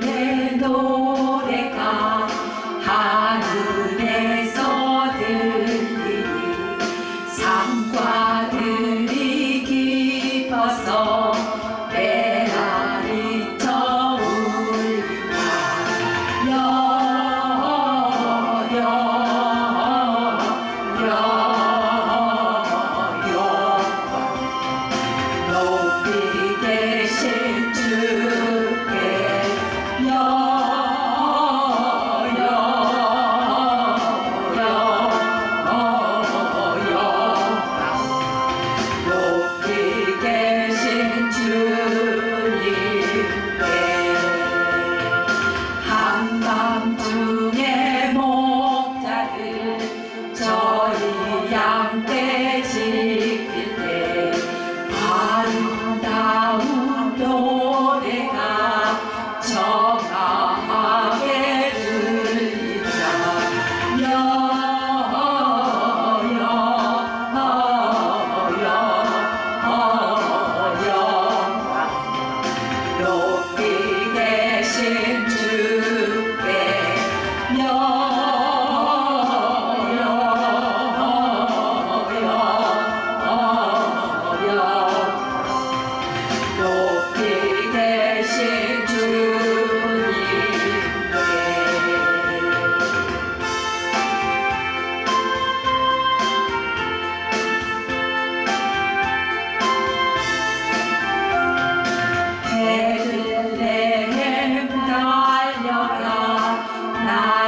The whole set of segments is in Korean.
れど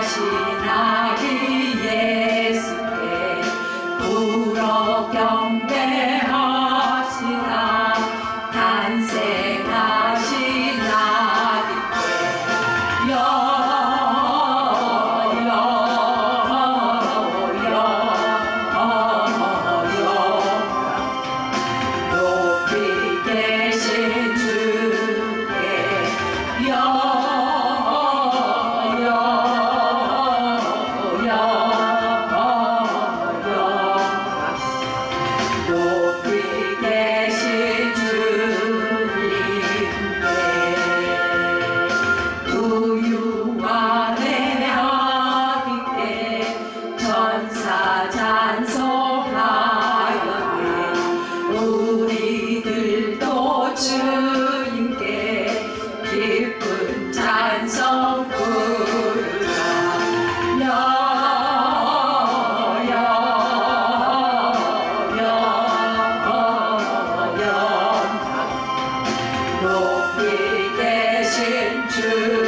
하 찬송하였네. 우리들도 주님께 기쁜 찬송 부르라. 높이 계신 주